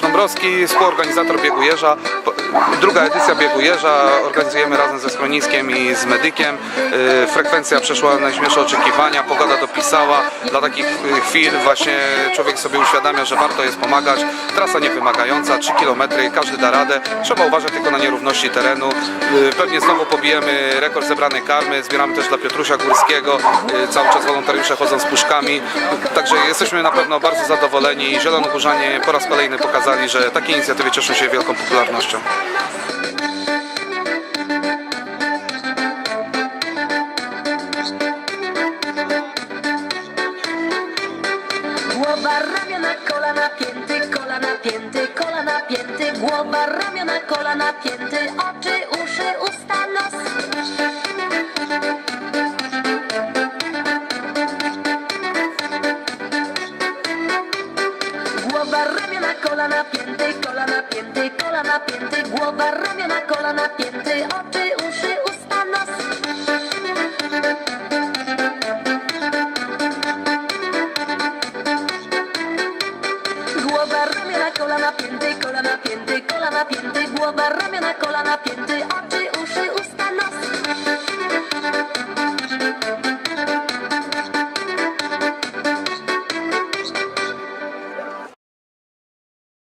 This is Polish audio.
Dąbrowski, współorganizator Biegu Jeża. Druga edycja Biegu Jeża. Organizujemy razem ze schroniskiem i z medykiem. Y, Frekwencja przeszła najśmielsze oczekiwania, pogoda dopisała. Dla takich y, chwil właśnie człowiek sobie uświadamia, że warto jest pomagać. Trasa niewymagająca, 3 km, każdy da radę. Trzeba uważać tylko na nierówności terenu. Y, Pewnie znowu pobijemy rekord zebranej karmy. Zbieramy też dla Piotrusia Górskiego. Cały czas wolontariusze chodzą z puszkami. Także jesteśmy na pewno bardzo zadowoleni. Zielonogórzanie po raz kolejny pokazali, że takie inicjatywy cieszą się wielką popularnością. Głowa, ramiona, kolana, pięty, kolana, pięty, kolana, pięty, głowa, ramiona, kolana, pięty, oczy, uszy, usta, nos. Głowa, ramiona, kolana, pięty, kolana, pięty, kolana, pięty, głowa, ramiona, kolana, pięty, oczy, uszy, usta, nos. Głowa, ramiona, kolana, pięty, kolana, pięty, kolana, pięty, głowa, ramiona, kolana, pięty, oczy,